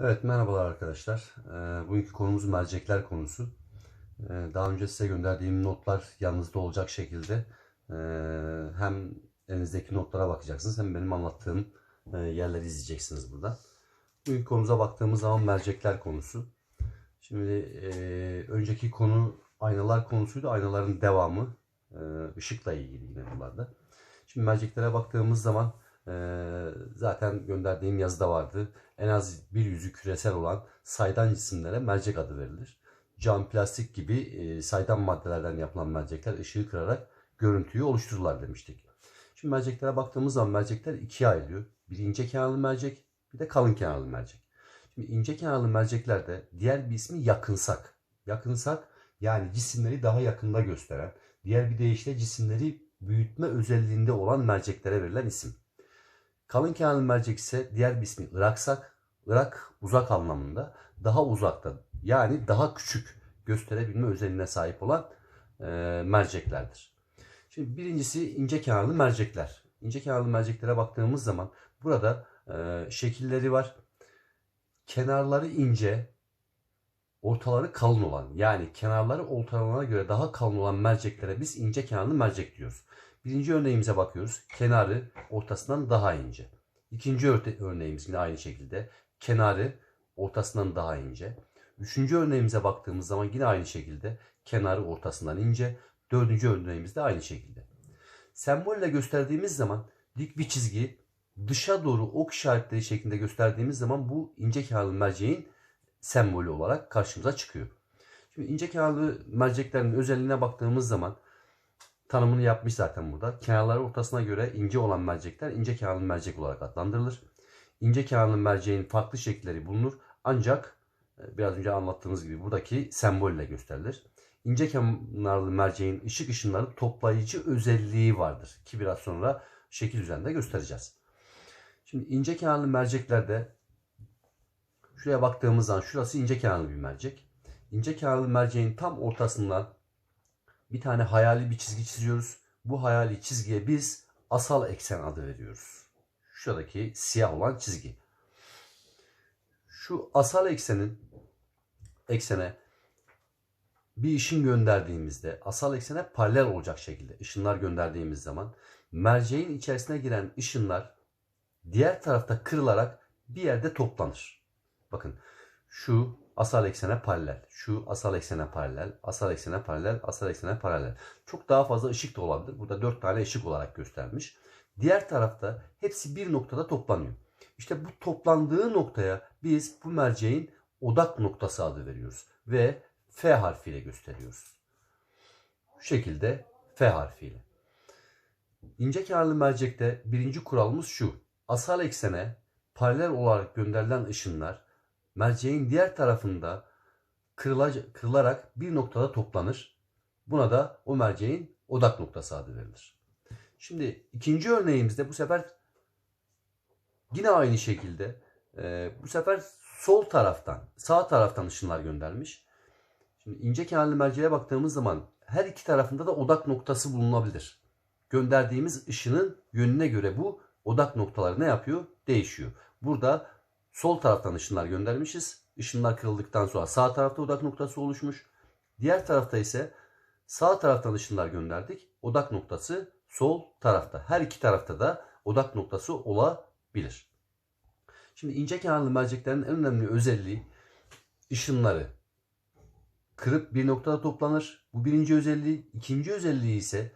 Evet merhabalar arkadaşlar. Ee, bugünkü konumuz mercekler konusu. Ee, daha önce size gönderdiğim notlar yanınızda olacak şekilde e, hem elinizdeki notlara bakacaksınız hem benim anlattığım e, yerleri izleyeceksiniz burada. Bugünkü konumuza baktığımız zaman mercekler konusu. Şimdi e, önceki konu aynalar konusuydu. Aynaların devamı e, ışıkla ilgili yine bunlarda. Şimdi merceklere baktığımız zaman e, zaten gönderdiğim yazıda vardı. En az bir yüzü küresel olan saydam cisimlere mercek adı verilir. Cam, plastik gibi e, saydam maddelerden yapılan mercekler ışığı kırarak görüntüyü oluştururlar demiştik. Şimdi merceklere baktığımız zaman mercekler ikiye ayrılıyor. Bir ince kenarlı mercek, bir de kalın kenarlı mercek. Şimdi ince kenarlı merceklerde diğer bir ismi yakınsak. Yakınsak yani cisimleri daha yakında gösteren, diğer bir deyişle cisimleri büyütme özelliğinde olan merceklere verilen isim. Kalın kenarlı mercek ise diğer bir ismi Iraksak. Irak uzak anlamında daha uzakta yani daha küçük gösterebilme özelliğine sahip olan e, merceklerdir. Şimdi birincisi ince kenarlı mercekler. İnce kenarlı merceklere baktığımız zaman burada e, şekilleri var. Kenarları ince, ortaları kalın olan yani kenarları ortalarına göre daha kalın olan merceklere biz ince kenarlı mercek diyoruz. Birinci örneğimize bakıyoruz. Kenarı ortasından daha ince. İkinci örneğimiz yine aynı şekilde. Kenarı ortasından daha ince. Üçüncü örneğimize baktığımız zaman yine aynı şekilde. Kenarı ortasından ince. Dördüncü örneğimiz de aynı şekilde. Sembolle gösterdiğimiz zaman dik bir çizgi dışa doğru ok işaretleri şeklinde gösterdiğimiz zaman bu ince kenarlı merceğin sembolü olarak karşımıza çıkıyor. Şimdi ince kenarlı merceklerin özelliğine baktığımız zaman tanımını yapmış zaten burada. Kenarları ortasına göre ince olan mercekler ince kenarlı mercek olarak adlandırılır. İnce kenarlı merceğin farklı şekilleri bulunur ancak e, biraz önce anlattığımız gibi buradaki sembolle gösterilir. İnce kenarlı merceğin ışık ışınları toplayıcı özelliği vardır ki biraz sonra şekil üzerinde göstereceğiz. Şimdi ince kenarlı merceklerde şuraya baktığımız zaman şurası ince kenarlı bir mercek. İnce kenarlı merceğin tam ortasından bir tane hayali bir çizgi çiziyoruz. Bu hayali çizgiye biz asal eksen adı veriyoruz. Şuradaki siyah olan çizgi. Şu asal eksenin eksene bir ışın gönderdiğimizde asal eksene paralel olacak şekilde ışınlar gönderdiğimiz zaman merceğin içerisine giren ışınlar diğer tarafta kırılarak bir yerde toplanır. Bakın şu asal eksene paralel, şu asal eksene paralel, asal eksene paralel, asal eksene paralel. Çok daha fazla ışık da olabilir. Burada 4 tane ışık olarak göstermiş. Diğer tarafta hepsi bir noktada toplanıyor. İşte bu toplandığı noktaya biz bu merceğin odak noktası adı veriyoruz ve F harfiyle gösteriyoruz. Bu şekilde F harfiyle. İnce kenarlı mercekte birinci kuralımız şu. Asal eksene paralel olarak gönderilen ışınlar merceğin diğer tarafında kırılac- kırılarak bir noktada toplanır. Buna da o merceğin odak noktası adı verilir. Şimdi ikinci örneğimizde bu sefer yine aynı şekilde e, bu sefer sol taraftan sağ taraftan ışınlar göndermiş. Şimdi ince kenarlı merceğe baktığımız zaman her iki tarafında da odak noktası bulunabilir. Gönderdiğimiz ışının yönüne göre bu odak noktaları ne yapıyor? Değişiyor. Burada sol taraftan ışınlar göndermişiz. Işınlar kırıldıktan sonra sağ tarafta odak noktası oluşmuş. Diğer tarafta ise sağ taraftan ışınlar gönderdik. Odak noktası sol tarafta. Her iki tarafta da odak noktası olabilir. Şimdi ince kenarlı merceklerin en önemli özelliği ışınları kırıp bir noktada toplanır. Bu birinci özelliği. İkinci özelliği ise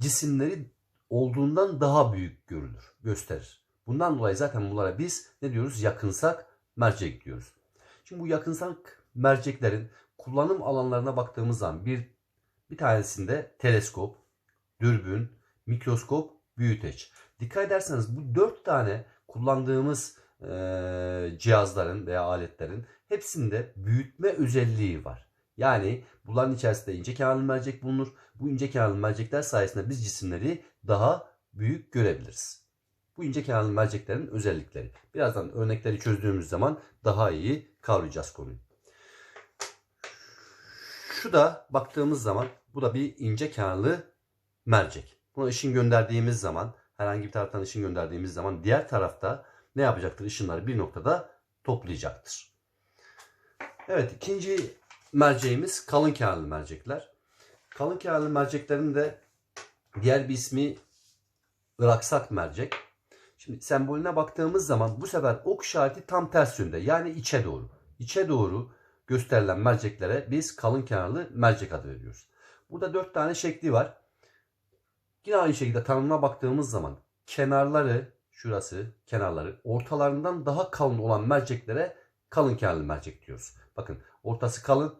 cisimleri olduğundan daha büyük görülür, gösterir. Bundan dolayı zaten bunlara biz ne diyoruz? Yakınsak mercek diyoruz. Şimdi bu yakınsak merceklerin kullanım alanlarına baktığımız zaman bir bir tanesinde teleskop, dürbün, mikroskop, büyüteç. Dikkat ederseniz bu dört tane kullandığımız e, cihazların veya aletlerin hepsinde büyütme özelliği var. Yani bunların içerisinde ince kenarlı mercek bulunur. Bu ince kenarlı mercekler sayesinde biz cisimleri daha büyük görebiliriz. Bu ince kenarlı merceklerin özellikleri. Birazdan örnekleri çözdüğümüz zaman daha iyi kavrayacağız konuyu. Şu da baktığımız zaman bu da bir ince kenarlı mercek. Buna ışın gönderdiğimiz zaman herhangi bir taraftan ışın gönderdiğimiz zaman diğer tarafta ne yapacaktır? Işınlar bir noktada toplayacaktır. Evet ikinci merceğimiz kalın kenarlı mercekler. Kalın kenarlı merceklerin de diğer bir ismi ıraksak mercek. Şimdi sembolüne baktığımız zaman bu sefer ok işareti tam ters yönde yani içe doğru. İçe doğru gösterilen merceklere biz kalın kenarlı mercek adı veriyoruz. Burada dört tane şekli var. Yine aynı şekilde tanımına baktığımız zaman kenarları şurası kenarları ortalarından daha kalın olan merceklere kalın kenarlı mercek diyoruz. Bakın ortası kalın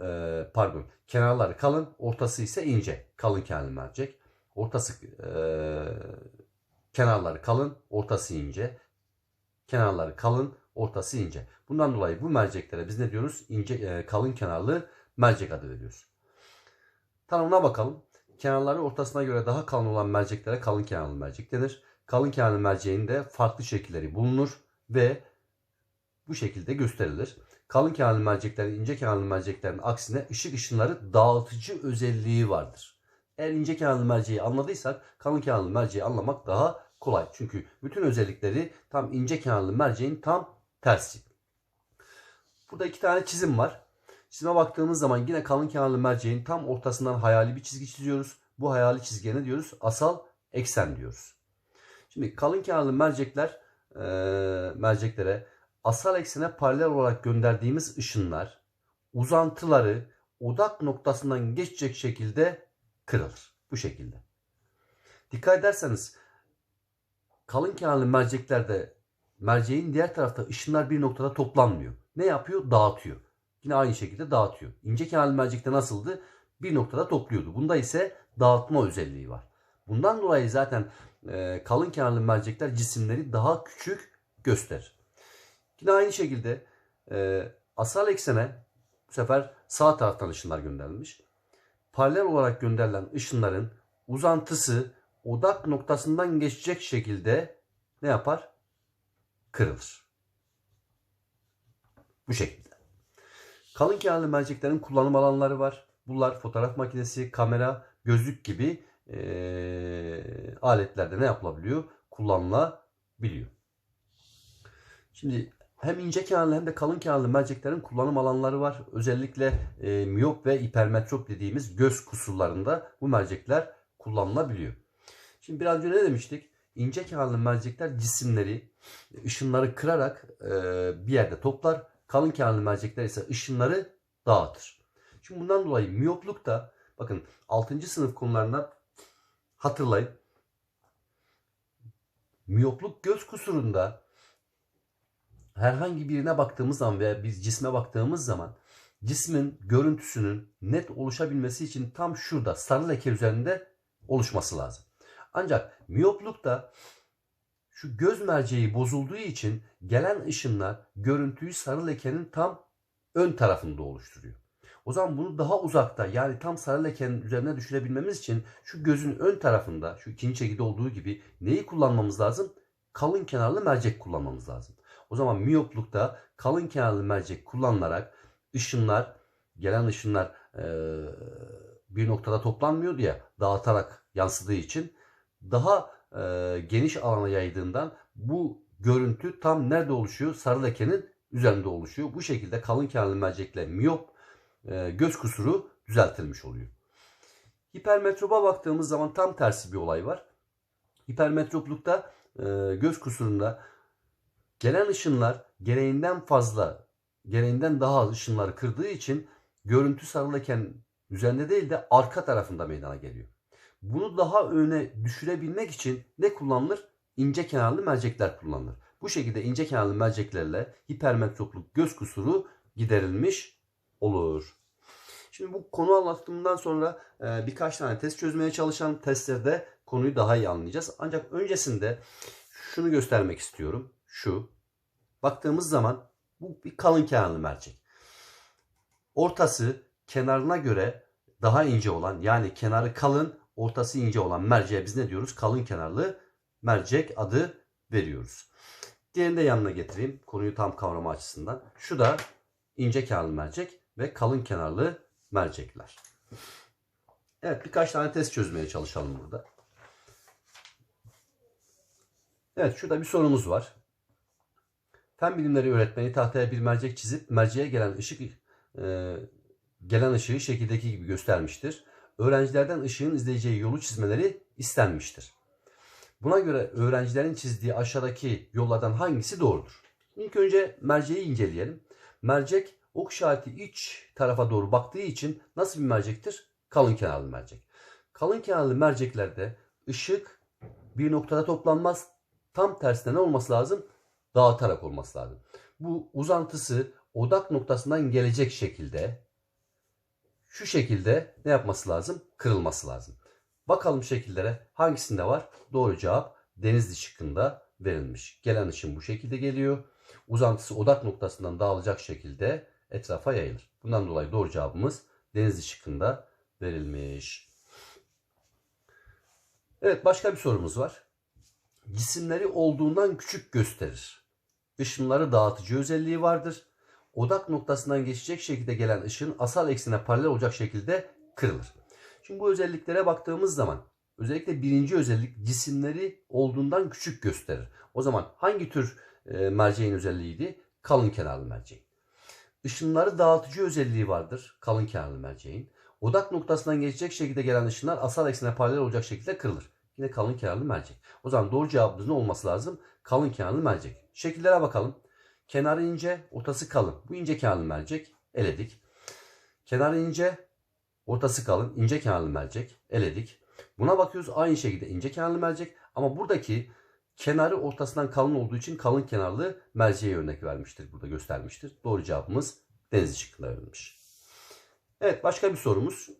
e, pardon kenarları kalın ortası ise ince kalın kenarlı mercek. Ortası e, kenarları kalın ortası ince kenarları kalın ortası ince. Bundan dolayı bu merceklere biz ne diyoruz? İnce e, kalın kenarlı mercek adı veriyoruz. Tanımına bakalım. Kenarları ortasına göre daha kalın olan merceklere kalın kenarlı mercek denir. Kalın kenarlı merceğin de farklı şekilleri bulunur ve bu şekilde gösterilir. Kalın kenarlı merceklerin ince kenarlı merceklerin aksine ışık ışınları dağıtıcı özelliği vardır. Eğer ince kenarlı merceği anladıysak kalın kenarlı merceği anlamak daha kolay. Çünkü bütün özellikleri tam ince kenarlı merceğin tam tersi. Burada iki tane çizim var. Çizime baktığımız zaman yine kalın kenarlı merceğin tam ortasından hayali bir çizgi çiziyoruz. Bu hayali çizgiye ne diyoruz? Asal eksen diyoruz. Şimdi kalın kenarlı mercekler e, merceklere asal eksene paralel olarak gönderdiğimiz ışınlar uzantıları odak noktasından geçecek şekilde kırılır. Bu şekilde. Dikkat ederseniz kalın kenarlı merceklerde merceğin diğer tarafta ışınlar bir noktada toplanmıyor. Ne yapıyor? Dağıtıyor. Yine aynı şekilde dağıtıyor. İnce kenarlı mercekte nasıldı? Bir noktada topluyordu. Bunda ise dağıtma özelliği var. Bundan dolayı zaten e, kalın kenarlı mercekler cisimleri daha küçük gösterir. Yine aynı şekilde e, asal eksene bu sefer sağ taraftan ışınlar gönderilmiş. Paralel olarak gönderilen ışınların uzantısı odak noktasından geçecek şekilde ne yapar? Kırılır. Bu şekilde. Kalın kenarlı merceklerin kullanım alanları var. Bunlar fotoğraf makinesi, kamera, gözlük gibi e, aletlerde ne yapılabiliyor? Kullanılabiliyor. Şimdi hem ince kenarlı hem de kalın kenarlı merceklerin kullanım alanları var. Özellikle e, miyop ve hipermetrop dediğimiz göz kusurlarında bu mercekler kullanılabiliyor. Şimdi biraz önce ne demiştik? İnce kenarlı mercekler cisimleri, ışınları kırarak e, bir yerde toplar. Kalın kenarlı mercekler ise ışınları dağıtır. Şimdi bundan dolayı miyopluk da bakın 6. sınıf konularından hatırlayın. Miyopluk göz kusurunda herhangi birine baktığımız zaman veya biz cisme baktığımız zaman cismin görüntüsünün net oluşabilmesi için tam şurada sarı leke üzerinde oluşması lazım. Ancak miyoplukta şu göz merceği bozulduğu için gelen ışınlar görüntüyü sarı lekenin tam ön tarafında oluşturuyor. O zaman bunu daha uzakta yani tam sarı lekenin üzerine düşürebilmemiz için şu gözün ön tarafında şu ikinci çekide olduğu gibi neyi kullanmamız lazım? Kalın kenarlı mercek kullanmamız lazım. O zaman miyoplukta kalın kenarlı mercek kullanılarak ışınlar, gelen ışınlar bir noktada toplanmıyordu ya dağıtarak yansıdığı için daha geniş alana yaydığından bu görüntü tam nerede oluşuyor? Sarı lekenin üzerinde oluşuyor. Bu şekilde kalın kenarlı mercekle miyop göz kusuru düzeltilmiş oluyor. Hipermetropa baktığımız zaman tam tersi bir olay var. Hipermetroplukta göz kusurunda gelen ışınlar gereğinden fazla, gereğinden daha az ışınları kırdığı için görüntü sarı leken üzerinde değil de arka tarafında meydana geliyor. Bunu daha öne düşürebilmek için ne kullanılır? İnce kenarlı mercekler kullanılır. Bu şekilde ince kenarlı merceklerle hipermetropluk göz kusuru giderilmiş olur. Şimdi bu konu anlattığımdan sonra e, birkaç tane test çözmeye çalışan testlerde konuyu daha iyi anlayacağız. Ancak öncesinde şunu göstermek istiyorum. Şu. Baktığımız zaman bu bir kalın kenarlı mercek. Ortası kenarına göre daha ince olan yani kenarı kalın ortası ince olan merceğe biz ne diyoruz? Kalın kenarlı mercek adı veriyoruz. Diğerini de yanına getireyim. Konuyu tam kavrama açısından. Şu da ince kenarlı mercek ve kalın kenarlı mercekler. Evet birkaç tane test çözmeye çalışalım burada. Evet şurada bir sorumuz var. Fen bilimleri öğretmeni tahtaya bir mercek çizip merceğe gelen ışık e, gelen ışığı şekildeki gibi göstermiştir. Öğrencilerden ışığın izleyeceği yolu çizmeleri istenmiştir. Buna göre öğrencilerin çizdiği aşağıdaki yollardan hangisi doğrudur? İlk önce merceği inceleyelim. Mercek ok işareti iç tarafa doğru baktığı için nasıl bir mercektir? Kalın kenarlı mercek. Kalın kenarlı merceklerde ışık bir noktada toplanmaz. Tam tersine ne olması lazım? Dağıtarak olması lazım. Bu uzantısı odak noktasından gelecek şekilde şu şekilde ne yapması lazım? Kırılması lazım. Bakalım şekillere hangisinde var? Doğru cevap Denizli şıkkında verilmiş. Gelen ışın bu şekilde geliyor. Uzantısı odak noktasından dağılacak şekilde etrafa yayılır. Bundan dolayı doğru cevabımız Denizli şıkkında verilmiş. Evet başka bir sorumuz var. Cisimleri olduğundan küçük gösterir. Işınları dağıtıcı özelliği vardır. Odak noktasından geçecek şekilde gelen ışın asal eksene paralel olacak şekilde kırılır. Şimdi bu özelliklere baktığımız zaman özellikle birinci özellik cisimleri olduğundan küçük gösterir. O zaman hangi tür e, merceğin özelliğiydi? Kalın kenarlı merceğin. Işınları dağıtıcı özelliği vardır kalın kenarlı merceğin. Odak noktasından geçecek şekilde gelen ışınlar asal eksene paralel olacak şekilde kırılır. Yine kalın kenarlı mercek. O zaman doğru cevabımız ne olması lazım? Kalın kenarlı mercek. Şekillere bakalım. Kenarı ince, ortası kalın. Bu ince kenarlı mercek. Eledik. Kenarı ince, ortası kalın. ince kenarlı mercek. Eledik. Buna bakıyoruz aynı şekilde ince kenarlı mercek. Ama buradaki kenarı ortasından kalın olduğu için kalın kenarlı merceğe örnek vermiştir. Burada göstermiştir. Doğru cevabımız deniz şıkkında verilmiş. Evet başka bir sorumuz.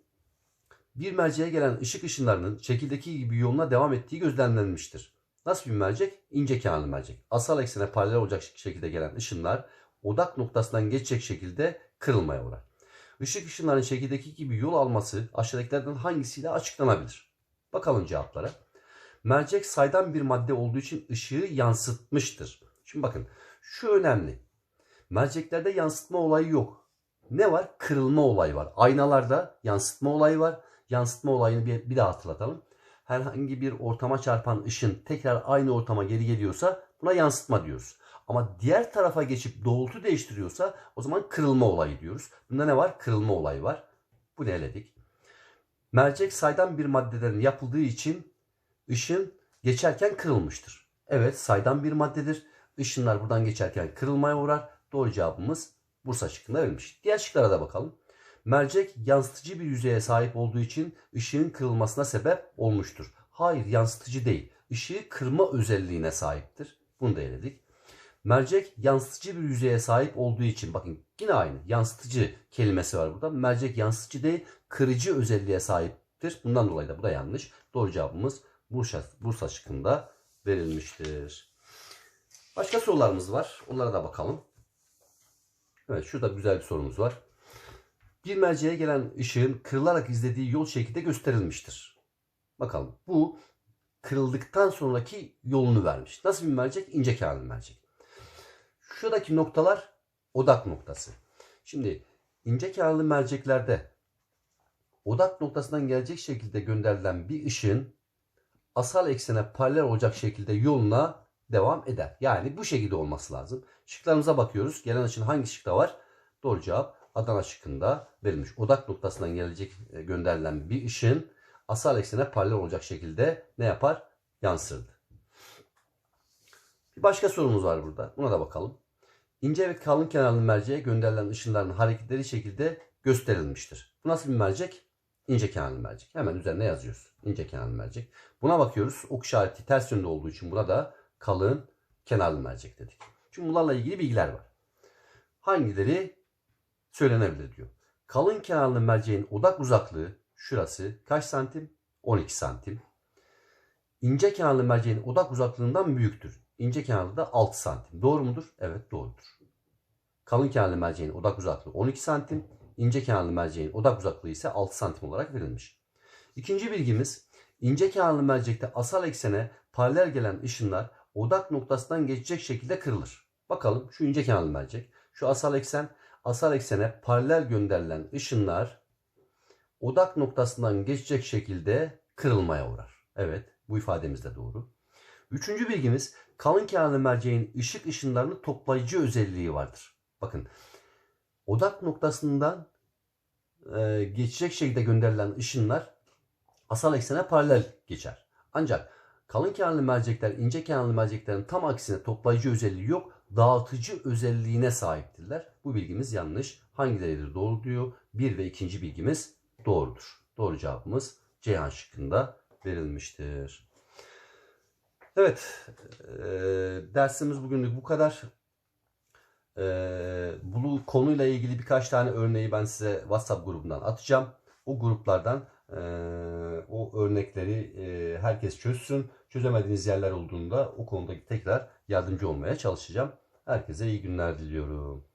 Bir merceğe gelen ışık ışınlarının şekildeki gibi yoluna devam ettiği gözlemlenmiştir. Nasıl bir mercek? İnce kenarlı mercek. Asal eksene paralel olacak şekilde gelen ışınlar odak noktasından geçecek şekilde kırılmaya uğrar. Işık ışınlarının şekildeki gibi yol alması aşağıdakilerden hangisiyle açıklanabilir? Bakalım cevaplara. Mercek saydam bir madde olduğu için ışığı yansıtmıştır. Şimdi bakın şu önemli. Merceklerde yansıtma olayı yok. Ne var? Kırılma olayı var. Aynalarda yansıtma olayı var. Yansıtma olayını bir, bir daha hatırlatalım. Herhangi bir ortama çarpan ışın tekrar aynı ortama geri geliyorsa buna yansıtma diyoruz. Ama diğer tarafa geçip doğrultu değiştiriyorsa o zaman kırılma olayı diyoruz. Bunda ne var? Kırılma olayı var. Bu ne eledik? Mercek saydam bir maddeden yapıldığı için ışın geçerken kırılmıştır. Evet saydam bir maddedir. Işınlar buradan geçerken kırılmaya uğrar. Doğru cevabımız Bursa şıkkında verilmiş. Diğer şıklara da bakalım. Mercek yansıtıcı bir yüzeye sahip olduğu için ışığın kırılmasına sebep olmuştur. Hayır yansıtıcı değil. Işığı kırma özelliğine sahiptir. Bunu da eledik. Mercek yansıtıcı bir yüzeye sahip olduğu için bakın yine aynı yansıtıcı kelimesi var burada. Mercek yansıtıcı değil kırıcı özelliğe sahiptir. Bundan dolayı da bu da yanlış. Doğru cevabımız Bursa, Bursa şıkkında verilmiştir. Başka sorularımız var. Onlara da bakalım. Evet şurada güzel bir sorumuz var. Bir merceğe gelen ışığın kırılarak izlediği yol şekilde gösterilmiştir. Bakalım bu kırıldıktan sonraki yolunu vermiş. Nasıl bir mercek? İnce kenarlı mercek. Şuradaki noktalar odak noktası. Şimdi ince kenarlı merceklerde odak noktasından gelecek şekilde gönderilen bir ışığın asal eksene paralel olacak şekilde yoluna devam eder. Yani bu şekilde olması lazım. Şıklarımıza bakıyoruz. Gelen ışın hangi şıkta var? Doğru cevap Adana şıkkında verilmiş. Odak noktasından gelecek e, gönderilen bir ışın asal eksene paralel olacak şekilde ne yapar? Yansırdı. Bir başka sorumuz var burada. Buna da bakalım. İnce ve kalın kenarlı merceğe gönderilen ışınların hareketleri şekilde gösterilmiştir. Bu nasıl bir mercek? İnce kenarlı mercek. Hemen üzerine yazıyoruz. İnce kenarlı mercek. Buna bakıyoruz. Ok işareti ters yönde olduğu için buna da kalın kenarlı mercek dedik. Çünkü bunlarla ilgili bilgiler var. Hangileri söylenebilir diyor. Kalın kenarlı merceğin odak uzaklığı şurası kaç santim? 12 santim. İnce kenarlı merceğin odak uzaklığından büyüktür. İnce kenarlı da 6 santim. Doğru mudur? Evet doğrudur. Kalın kenarlı merceğin odak uzaklığı 12 santim. İnce kenarlı merceğin odak uzaklığı ise 6 santim olarak verilmiş. İkinci bilgimiz ince kenarlı mercekte asal eksene paralel gelen ışınlar odak noktasından geçecek şekilde kırılır. Bakalım şu ince kenarlı mercek, şu asal eksen, asal eksene paralel gönderilen ışınlar odak noktasından geçecek şekilde kırılmaya uğrar. Evet bu ifademiz de doğru. Üçüncü bilgimiz kalın kenarlı merceğin ışık ışınlarını toplayıcı özelliği vardır. Bakın odak noktasından e, geçecek şekilde gönderilen ışınlar asal eksene paralel geçer. Ancak kalın kenarlı mercekler ince kenarlı merceklerin tam aksine toplayıcı özelliği yok, dağıtıcı özelliğine sahiptirler. Bu bilgimiz yanlış. Hangileridir doğru diyor. Bir ve ikinci bilgimiz doğrudur. Doğru cevabımız Ceyhan şıkkında verilmiştir. Evet, e, dersimiz bugünlük bu kadar. E, bu konuyla ilgili birkaç tane örneği ben size WhatsApp grubundan atacağım. O gruplardan e, o örnekleri e, herkes çözsün. Çözemediğiniz yerler olduğunda o konuda tekrar yardımcı olmaya çalışacağım. Herkese iyi günler diliyorum.